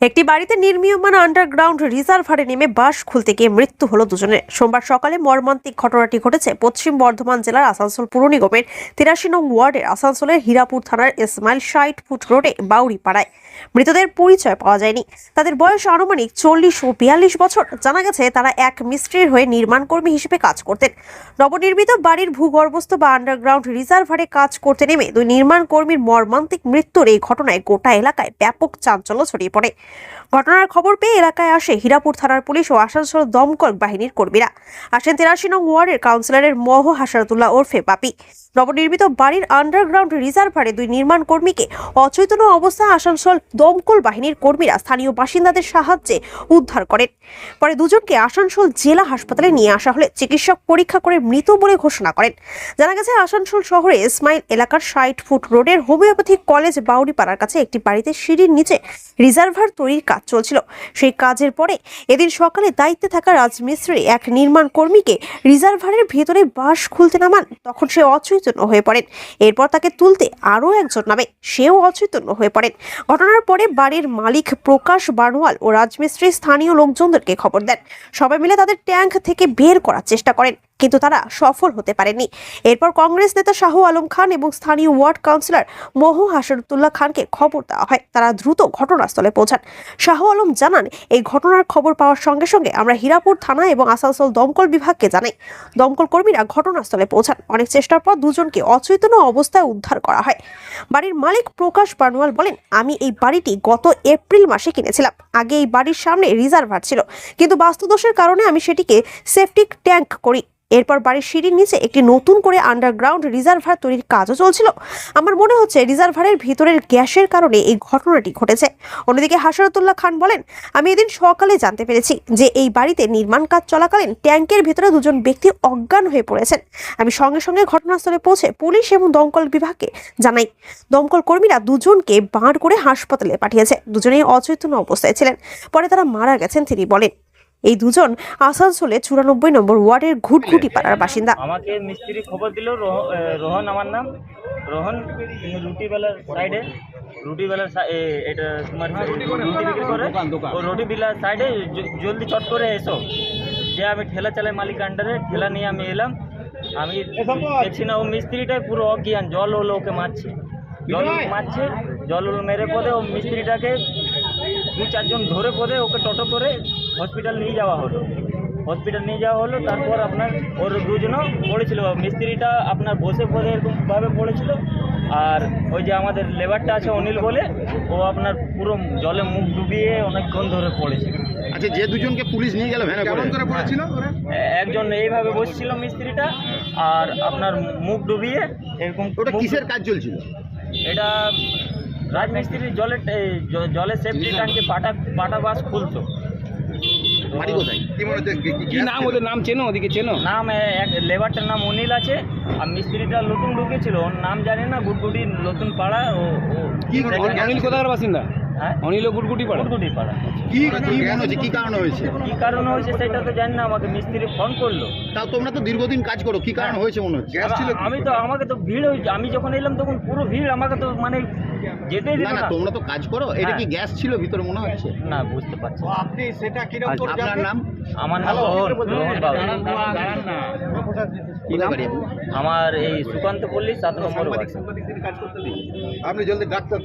একটি বাড়িতে নির্মীয়মান আন্ডারগ্রাউন্ড রিজার্ভারে নেমে বাস খুলতে গিয়ে মৃত্যু হলো দুজনের। সোমবার সকালে মর্মান্তিক ঘটনাটি ঘটেছে পশ্চিম বর্ধমান জেলার আসানসোল পুর নিগমের তিরাশি নং ওয়ার্ডের আসানসোলের হীরাপুর থানার ইসমাইল ষাট ফুট রোডে বাউরি পাড়ায় মৃতদের পরিচয় পাওয়া যায়নি। তাদের বয়স আনুমানিক চল্লিশ ও বিয়াল্লিশ বছর। জানা গেছে তারা এক মিস্ত্রির হয়ে নির্মাণ কর্মী হিসেবে কাজ করতেন। নবনির্মিত বাড়ির ভূগর্ভস্থ বা আন্ডারগ্রাউন্ড রিজার্ভারে কাজ করতে নেমে দুই নির্মাণ কর্মীর মর্মান্তিক মৃত্যুর এই ঘটনায় গোটা এলাকায় ব্যাপক চাঞ্চল্য ছড়িয়ে পড়ে। ঘটনার খবর পেয়ে এলাকায় আসে হীরাপুর থানার পুলিশ ও আসানসোল দমকল বাহিনীর কর্মীরা। আসেন তেরাশি নং ওয়ার্ডের কাউন্সিলরের মহ হাসারতুল্লাহ ওরফে পাপি নবনির্মিত বাড়ির আন্ডারগ্রাউন্ড রিজার্ভারে দুই নির্মাণ কর্মীকে অচৈতন্য অবস্থায় আসানসোল দমকল বাহিনীর কর্মীরা স্থানীয় বাসিন্দাদের সাহায্যে উদ্ধার করেন। পরে দুজনকে আসানসোল জেলা হাসপাতালে নিয়ে আসা হলে চিকিৎসক পরীক্ষা করে মৃত বলে ঘোষণা করেন। জানা গেছে, আসানসোল শহরে ইসমাইল এলাকার ষাট ফুট রোডের হোমিওপ্যাথিক কলেজ বাউরিপাড়ার কাছে একটি বাড়িতে সিঁড়ির নিচে রিজার্ভার তৈরির কাজ চলছিল। সেই কাজের পরে এদিন সকালে দায়িত্বে থাকা রাজমিস্ত্রি এক নির্মাণ কর্মীকে রিজার্ভারের ভেতরে বাঁশ খুলতে নামান, তখন সে অচৈতন্য হয়ে পড়েন। এরপর তাকে তুলতে আরও একজন নামে, সেও অচৈতন্য হয়ে পড়েন। ঘটনার পরে বাড়ির মালিক প্রকাশ বানোয়াল ও রাজমিস্ত্রি স্থানীয় লোকজনদেরকে খবর দেন। সবাই মিলে তাদের ট্যাঙ্ক থেকে বের করার চেষ্টা করেন। কিন্তু তারা সফল হতে পারেনি এরপর কংগ্রেস নেতা শাহ আলম খান এবং স্থানীয় ওয়ার্ড কাউন্সিলর মহু হাসরতুল্লাহ খানকে খবর দেওয়া হয়। তারা দ্রুত ঘটনাস্থলে পৌঁছান। শাহ আলম জানান, এই ঘটনার খবর পাওয়ার সঙ্গে সঙ্গে আমরা হীরাপুর থানা এবং আসানসোল দমকল বিভাগকে জানাই। দমকল কর্মীরা ঘটনাস্থলে পৌঁছান। অনেক চেষ্টার পর দুজনকে অচৈতন্য অবস্থায় উদ্ধার করা হয়। বাড়ির মালিক প্রকাশ বানোয়াল বলেন, আমি এই বাড়িটি গত এপ্রিল মাসে কিনেছিলাম। আগে এই বাড়ির সামনে রিজার্ভার ছিল। কিন্তু বাস্তুদোষের কারণে আমি সেটিকে সেপটিক ট্যাঙ্ক করি। এরপর বাড়ির সিঁড়ির নিচে একটি নতুন করে আন্ডারগ্রাউন্ড রিজার্ভার তৈরির কাজও চলছিল। আমার মনে হচ্ছে রিজার্ভারের ভিতরের গ্যাসের কারণে এই ঘটনাটি ঘটেছে। অন্যদিকে হাসরতুল্লাহ খান বলেন, আমি এদিন সকালে জানতে পেরেছি যে এই বাড়িতে নির্মাণ কাজ চলাকালীন ট্যাঙ্কের ভিতরে দুজন ব্যক্তি অজ্ঞান হয়ে পড়েছেন। আমি সঙ্গে সঙ্গে ঘটনাস্থলে পৌঁছে পুলিশ এবং দমকল বিভাগকে জানাই। দমকল কর্মীরা দুজনকে বাঁড় করে হাসপাতালে পাঠিয়েছে। দুজনেই অচৈতন্য অবস্থায় ছিলেন। পরে তারা মারা গেছেন, তিনি বলেন। এই দুজন আসানসোলে চুরানব্বই নম্বর ওয়ার্ডের ঘুটঘুটি পাড়ার বাসিন্দা। আমাকে মিস্ত্রি খবর দিল রোহ- রোহন আমার নাম। রোহন তিনি রুটি বেলার সাইডে রুটি বেলার এ, এটা তোমার রুটি বিক্রি করে ও রুটি বেলার সাইডে জলদি চট করে এসো। যে আমি ঠেলা চালাই মালিক আন্ডারে ঠেলা নিয়ে আমি এলাম। আমি দেখছি না ও মিস্ত্রিটাই পুরো অজ্ঞান জল হলো ওকে মারছে। জল মারছে জল হলো মেরে পদে ও মিস্ত্রিটাকে দু চারজন ধরে পদে ওকে টোটো করে হসপিটাল নিয়ে যাওয়া হলো। হসপিটাল নিয়ে যাওয়া হলো তারপর আপনার ওর দুজনও পড়েছিল। মিস্ত্রিটা আপনার বসে পড়ে এরকমভাবে পড়েছিল। আর ওই যে আমাদের লেবারটা আছে অনিল বলে ও আপনার পুরো জলে মুখ ডুবিয়ে অনেকক্ষণ ধরে পড়েছিল আচ্ছা যে দুজনকে পুলিশ নিয়ে গেল ভ্যানে করে করে পড়েছিল একজন এইভাবে বসছিল মিস্ত্রিটা আর আপনার মুখ ডুবিয়ে এরকম ওটা কিসের কাজ চলছিল? এটা রাজমিস্ত্রির জলের জলের সেফটি ট্যাঙ্কে পাটা পাটা বাস খুলতো। তো বাড়ি কোথায়? কি মনে হচ্ছে কি নাম? ওদের নাম চেনো? ওদিকে চেনো? নাম এক লেবারটার নাম অনিল আছে আর মিস্ত্রিটা নতুন ঢুকেছিল। ওর নাম জানি না গুডগুডি নতুন পাড়া ও অনিল কোথাকার বাসিন্দা? হ্যাঁ? অনিল গুটগুটি পাড়া? কি কি মনে হচ্ছে? কি কারণে হয়েছে? কি কারণে হয়েছে সেটা তো জানি না আমাকে মিস্ত্রি ফোন করল। তাও তোমরা তো দীর্ঘদিন কাজ করো কি কারণে হয়েছে মনে হচ্ছে? আমা- আমি তো আমাকে তো ভিড় হয়েছে আমি যখন এলাম তখন পুরো ভিড় আমাকে তো মানে না তোমরা তো কাজ করো এটা কি হ্যাঁ। গ্যাস ছিল ভিতরে মনে হচ্ছে? না বুঝতে পারছি আপনি সেটা কীরকম আপনার নাম? আমার নাম? আমার এই সুকান্ত পল্লী সাত নম্বর আপনি জলদি ডাক্তার